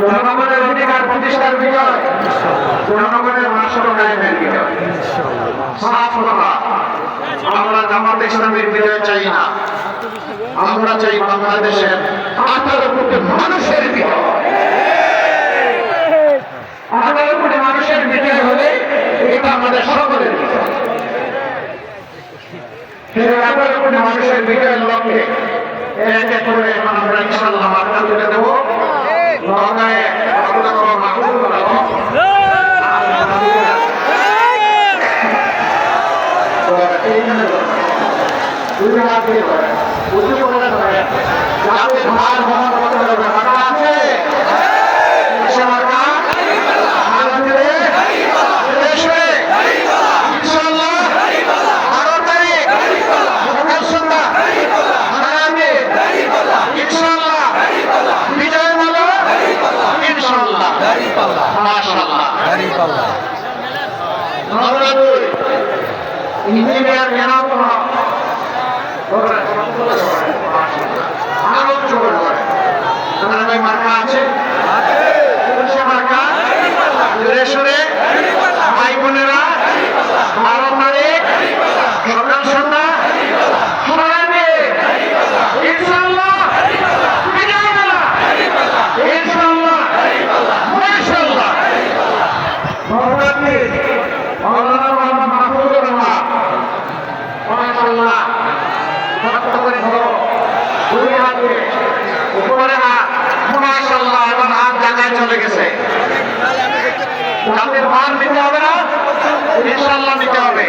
জনগণের অধিকার প্রতিষ্ঠার বিজয় জনগণের আমরা জামাত ইসলামের বিজয় চাই না। আমরা চাই বাংলাদেশের আঠারো কোটি মানুষের বিজয়। আঠারো কোটি মানুষের বিজয় হলে এটা আমাদের সকলের আঠারো কোটি মানুষের বিজয়ের লক্ষ্যে এক করে আমরা ইনশাল্লাহ মাথা তুলে দেবো। দুই উঁচু করে ধরে যাতে সমাজ ভ্রমণ করতে হবে মাথা আছে সে মাথা হাত দিলে দেশে ইনশাল্লাহ বারো তারিখ সকাল সন্ধ্যা আগামী ইনশাল্লাহ বিজয় মালা ইনশাল্লাহ মাশাল্লাহ আমরা দুই ইঞ্জিনিয়ার এনাম আরও তাহলে মার্কা আছে উপরে হাত মাশাল্লাহ এবার হাত জায়গায় চলে গেছে। তাদের ভার নিতে হবে না ইনশাল্লাহ নিতে হবে।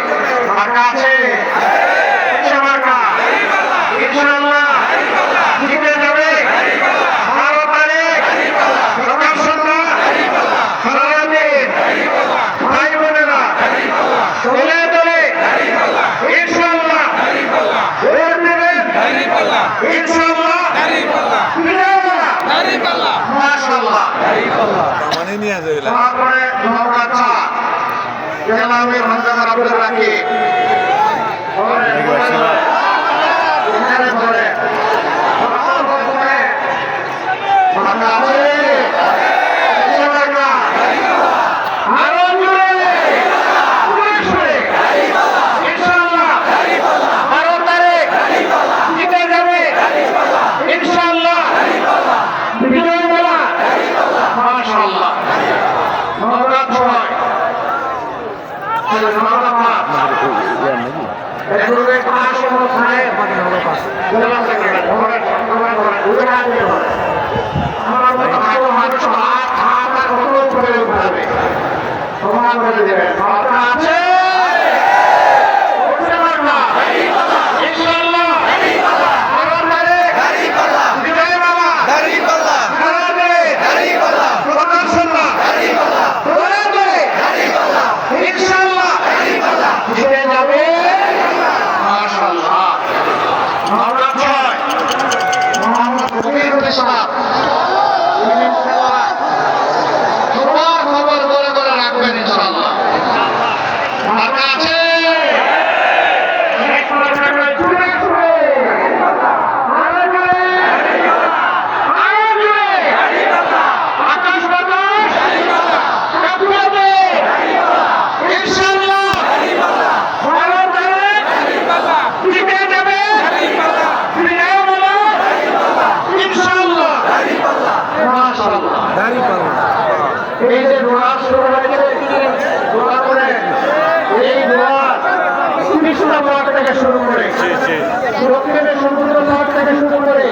নিয়ে যাবে তারপরে নৌকাছা জেলামি ভান্ডার আব্দুল রাকিব সমান করে দেবেন আছে এই যে দোয়া শুরু হয়েছে দোয়া করে এই দোয়া কৃষ্ণ মঠ থেকে শুরু করে। দক্ষিণে সমুদ্র থেকে শুরু করে।